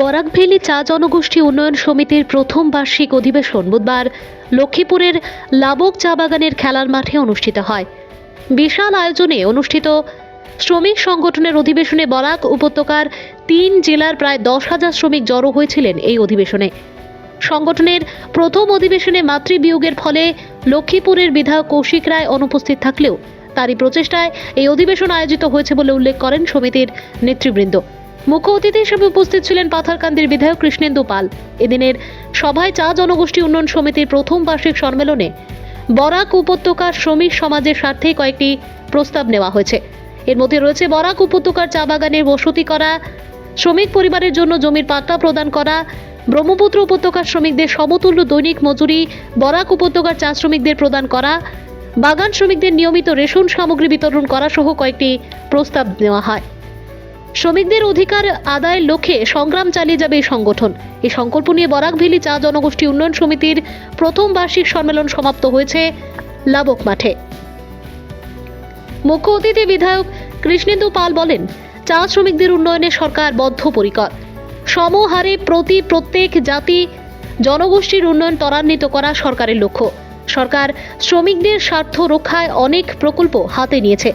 বরাকভেলি চা জনগোষ্ঠী উন্নয়ন সমিতির প্রথম বার্ষিক অধিবেশন বুধবার লক্ষ্মীপুরের লাবক চা বাগানের খেলার মাঠে অনুষ্ঠিত হয়। বিশাল আয়োজনে অনুষ্ঠিত শ্রমিক সংগঠনের অধিবেশনে বরাক উপত্যকার তিন জেলার প্রায় দশ হাজার শ্রমিক জড়ো হয়েছিলেন এই অধিবেশনে। সংগঠনের প্রথম অধিবেশনে মাতৃবিয়োগের ফলে লক্ষ্মীপুরের বিধায়ক কৌশিক রায় অনুপস্থিত থাকলেও তারই প্রচেষ্টায় এই অধিবেশন আয়োজিত হয়েছে বলে উল্লেখ করেন সমিতির নেতৃবৃন্দ। মুখ্য অতিথি হিসেবে উপস্থিত ছিলেন পাথারকান্দির বিধায়ক কৃষ্ণেন্দু পাল। এদিনের সভায় চা জনগোষ্ঠী উন্নয়ন সমিতির প্রথম বার্ষিক সম্মেলনে বরাক উপত্যকার শ্রমিক সমাজের স্বার্থে কয়েকটি প্রস্তাব নেওয়া হয়েছে। এর মধ্যে রয়েছে বরাক উপত্যকার চা বাগানের বসতি করা, শ্রমিক পরিবারের জন্য জমির পাট্টা প্রদান করা, ব্রহ্মপুত্র উপত্যকার শ্রমিকদের সমতুল্য দৈনিক মজুরি, বরাক উপত্যকার চা শ্রমিকদের প্রদান করা, বাগান শ্রমিকদের নিয়মিত রেশন সামগ্রী বিতরণ করা সহ কয়েকটি প্রস্তাব নেওয়া হয়। শ্রমিকদের অধিকার আদায়ের লক্ষ্যে সংগ্রাম চালিয়ে যাবে এই সংগঠন। এই সংকল্প নিয়ে বরাকভেলি চা জনগোষ্ঠী উন্নয়ন সমিতির প্রথম বার্ষিক সম্মেলন সমাপ্ত হয়েছে লাবক মাঠে। মুখ্য অতিথি বিধায়ক কৃষ্ণেন্দু পাল বলেন, চা শ্রমিকদের উন্নয়নে সরকার বদ্ধপরিকর। সমহারে প্রতি প্রত্যেক জাতি জনগোষ্ঠীর উন্নয়ন ত্বরান্বিত করা সরকারের লক্ষ্য। সরকার শ্রমিকদের স্বার্থ রক্ষায় অনেক প্রকল্প হাতে নিয়েছে।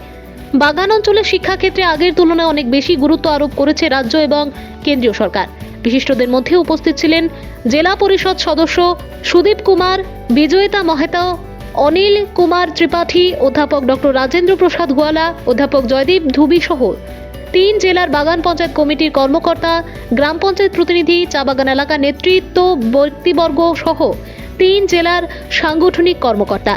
বাগান অঞ্চলে শিক্ষাক্ষেত্রে আগের তুলনায় অনেক বেশি গুরুত্ব আরোপ করেছে রাজ্য এবং কেন্দ্রীয় সরকার। বিশিষ্টদের মধ্যে উপস্থিত ছিলেন জেলা পরিষদ সদস্য সুদীপ কুমার, বিজয়িতা মহেতা, অনিল কুমার ত্রিপাঠী, অধ্যাপক ডক্টর রাজেন্দ্র প্রসাদ গোয়ালা, অধ্যাপক জয়দীপ ধুবি সহ তিন জেলার বাগান পঞ্চায়েত কমিটির কর্মকর্তা, গ্রাম পঞ্চায়েত প্রতিনিধি, চা বাগান এলাকার নেতৃত্ব, ব্যক্তিবর্গ সহ তিন জেলার সাংগঠনিক কর্মকর্তা।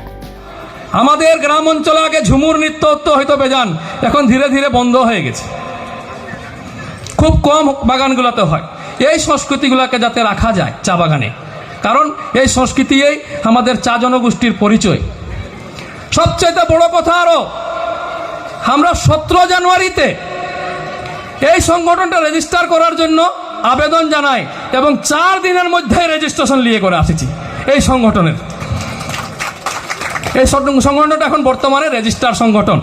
আমাদের গ্রাম অঞ্চলে আগে ঝুমুর নৃত্য হয়তো বেজান এখন ধীরে ধীরে বন্ধ হয়ে গেছে। খুব কম বাগানগুলোতে হয়। এই সংস্কৃতিগুলোকে যাতে রাখা যায় চা বাগানে, কারণ এই সংস্কৃতিই আমাদের চা জনগোষ্ঠীর পরিচয়। সবচাইতে বড় কথা আরও আমরা সতেরো জানুয়ারিতে এই সংগঠনটা রেজিস্টার করার জন্য আবেদন জানাই এবং চার দিনের মধ্যে রেজিস্ট্রেশন নিয়ে করে আসেছি এই সংগঠনের। এই সংগঠনটা এখন বর্তমানে রেজিস্টার সংগঠন।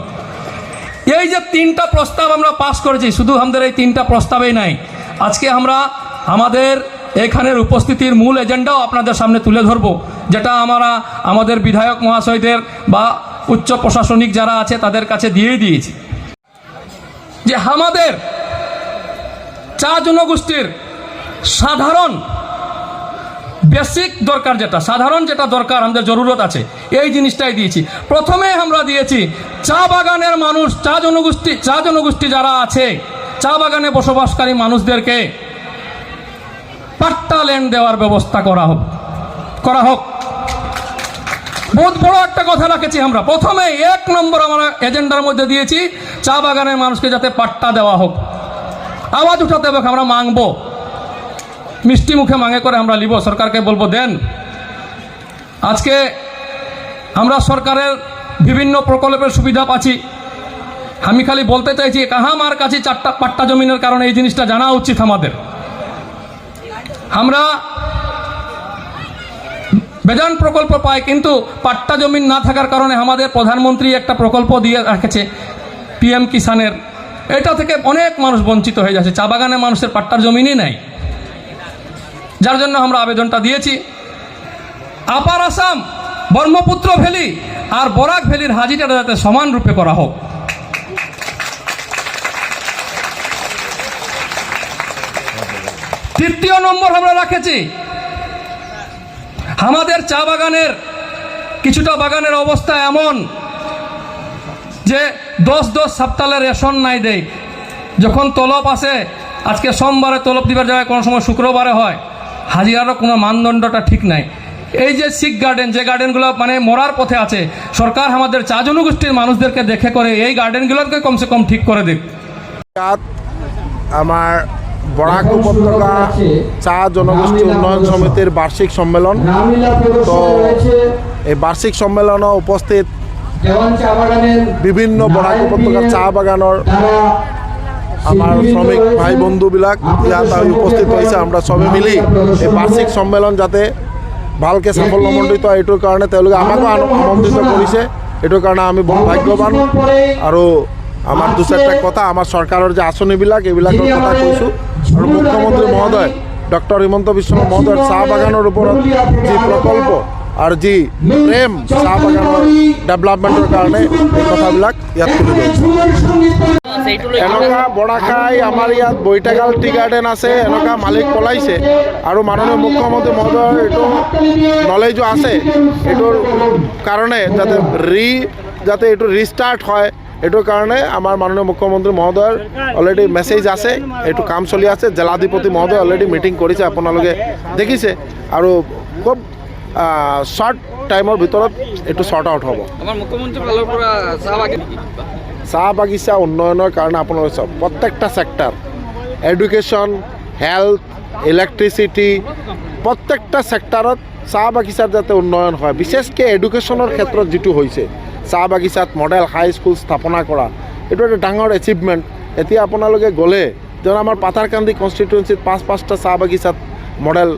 এই যে তিনটা প্রস্তাব আমরা পাশ করেছি, শুধু আমাদের এই তিনটা প্রস্তাবেই নাই, আজকে আমরা আমাদের এখানের উপস্থিতির মূল এজেন্ডাও আপনাদের সামনে তুলে ধরব, যেটা আমরা আমাদের বিধায়ক মহাশয়দের বা উচ্চ প্রশাসনিক যারা আছে তাদের কাছে দিয়েই দিয়েছি। যে আমাদের চা জনগোষ্ঠীর সাধারণ বেসিক দরকার যেটা, সাধারণ যেটা দরকার, আমাদের জরুরত আছে, এই জিনিসটাই দিয়েছি। প্রথমে আমরা দিয়েছি, চা বাগানের মানুষ, চা জনগোষ্ঠী চা জনগোষ্ঠী যারা আছে, চা বাগানে বসবাসকারী মানুষদেরকে পাট্টা ল্যান্ড দেওয়ার ব্যবস্থা করা হোক করা হোক। বহুত বড় একটা কথা রাখেছি আমরা। প্রথমে এক নম্বর আমরা এজেন্ডার মধ্যে দিয়েছি, চা বাগানের মানুষকে যাতে পাট্টা দেওয়া হোক। আওয়াজ উঠাতে হবে, আমরা মাংবো মিষ্টি মুখে মাঙে করে আমরা লিব সরকারকে বলব, দেন। আজকে আমরা সরকারের বিভিন্ন প্রকল্পের সুবিধা পাচ্ছি। আমি খালি বলতে চাইছি, কাহা মার কাছে চারটা পাট্টা জমিনের কারণে এই জিনিসটা জানা উচিত আমাদের? আমরা বেজান প্রকল্প পাই, কিন্তু পাট্টা জমিন না থাকার কারণে আমাদের প্রধানমন্ত্রী একটা প্রকল্প দিয়ে রেখেছে, পিএম কিষানের এটা থেকে অনেক মানুষ বঞ্চিত হয়ে যাচ্ছে। চা বাগানের মানুষের পাট্টার জমিনই নাই। যার জন্য আমরা আবেদনটা দিয়েছি। আপার আসাম, ব্রহ্মপুত্র ভ্যালি আর বরাক ভ্যালির হাজিটা যাতে সমান রূপে করা হোক। তৃতীয় নম্বর আমরা রাখেছি। আমাদের চা বাগানের, কিছুটা বাগানের অবস্থা এমন যে দশ দশ সপ্তাহে রেশন নাই দেয় যখন তলব আসে, আজকে সোমবারে তলব দিবার জায়গায় কোনো সময় শুক্রবারে হয়। হাজিরারও কোনো মানদণ্ডটা ঠিক নাই। এই যে শিখ গার্ডেন যে গার্ডেনগুলো মানে মরার পথে আছে সরকার আমাদের চা জনগোষ্ঠীর মানুষদেরকে দেখে করে এই গার্ডেনগুলোকে কমসে কম ঠিক করে দিক। আমার বরাক উপত্যকা চা জনগোষ্ঠী উন্নয়ন সমিতির বার্ষিক সম্মেলন। তো এই বার্ষিক সম্মেলনে উপস্থিত বিভিন্ন বরাক উপত্যকাৰ চা বাগানৰ আমাৰ শ্ৰমিক ভাই বন্ধুবিলাক ইয়াত উপস্থিত হৈছে আমরা চবে মিলি এই বাৰ্ষিক সন্মেলন যাতে ভালকৈ সাফল্যমণ্ডিত হয় এইটোৰ কাৰণে তেওঁলোকে আমাকো আমন্ত্ৰিত কৰিছে। এইটোৰ কাৰণে আমি বহুত ভাগ্যৱান। আৰু আমাৰ দু চাৰিটা কথা আমাৰ চৰকাৰৰ যে আঁচনিবিলাক এইবিলাকৰ কথা কৈছোঁ। আৰু মুখ্যমন্ত্ৰী মহোদয় ডক্টৰ হিমন্ত বিশ্ব মহোদয়ৰ চাহ বাগানৰ ওপৰত যি প্ৰকল্প আৰু যি প্ৰেম চাহ বাগানৰ ডেভেলপমেণ্টৰ কাৰণে এই কথাবিলাক ইয়াত তুলি এনেকুৱা বৰাখাই আমাৰ ইয়াত বৈতাকাল টি গাৰ্ডেন আছে, এনেকুৱা মালিক পলাইছে আৰু মাননীয় মুখ্যমন্ত্ৰী মহোদয়ৰ এইটো নলেজো আছে। এইটোৰ কাৰণে যাতে ৰি, যাতে এইটো ৰিষ্টাৰ্ট হয়, এইটোৰ কাৰণে আমাৰ মাননীয় মুখ্যমন্ত্ৰী মহোদয়ৰ অলৰেডি মেছেজ আছে, এইটো কাম চলি আছে। জিলাধিপতি মহোদয় অলৰেডি মিটিং কৰিছে, আপোনালোকে দেখিছে। আৰু খুব শ্বৰ্ট টাইমৰ ভিতৰত এইটো শ্বৰ্ট আউট হ'ব। আমাৰ মুখ্যমন্ত্ৰীৰ ফালৰ পৰা চাহ বাগিচা চাহ বাগিচা উন্নয়নৰ কাৰণে আপোনালোকে চাওক প্ৰত্যেকটা ছেক্টৰ এডুকেশ্যন হেল্থ ইলেক্ট্ৰিচিটি প্ৰত্যেকটা ছেক্টৰত চাহ বাগিচাৰ যাতে উন্নয়ন হয়। বিশেষকৈ এডুকেশ্যনৰ ক্ষেত্ৰত যিটো হৈছে চাহ বাগিচাত মডেল হাই স্কুল স্থাপনা কৰা এইটো এটা ডাঙৰ এচিভমেণ্ট এতিয়া আপোনালোকে গ'লে যেনে আমাৰ পাথাৰকান্দি কনষ্টিটুৱেঞ্চিত পাঁচ পাঁচটা চাহ বাগিচাত মডেল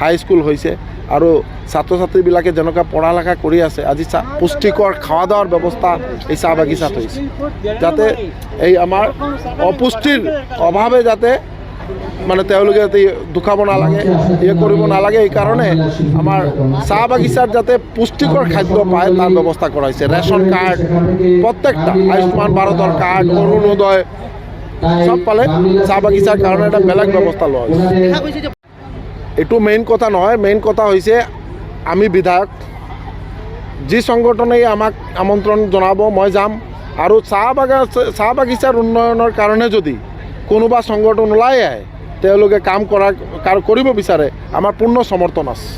হাই স্কুল হৈছে। আৰু ছাত্ৰ ছাত্ৰীবিলাকে যেনেকুৱা পঢ়া লেখা কৰি আছে, আজি চাহ পুষ্টিকৰ খোৱা দাৱাৰ ব্যৱস্থা এই চাহ বাগিচাত হৈছে। যাতে এই আমাৰ অপুষ্টিৰ অভাৱে যাতে মানে তেওঁলোকে দুখাব নালাগে ইয়ে কৰিব নালাগে এইকাৰণে আমাৰ চাহ বাগিচাত যাতে পুষ্টিকৰ খাদ্য পায়, তাৰ ব্যৱস্থা কৰা হৈছে। ৰেচন কাৰ্ড, প্ৰত্যেকটা, আয়ুষ্মান ভাৰতৰ কাৰ্ড, অৰুণোদয় চব পালে চাহ বাগিচাৰ কাৰণে এটা বেলেগ ব্যৱস্থা লোৱা হৈছে। এইটো মেইন কথা নহয় মেইন কথা হৈছে আমি বিধায়ক। যি সংগঠনেই আমাক আমন্ত্ৰণ জনাব, মই যাম। আৰু চাহ বাগা, চাহ বাগিচাৰ উন্নয়নৰ কাৰণে যদি কোনোবা সংগঠন ওলাই আহে, তেওঁলোকে কাম কাৰ- কৰিব বিচাৰে, আমাৰ পূৰ্ণ সমৰ্থন আছে।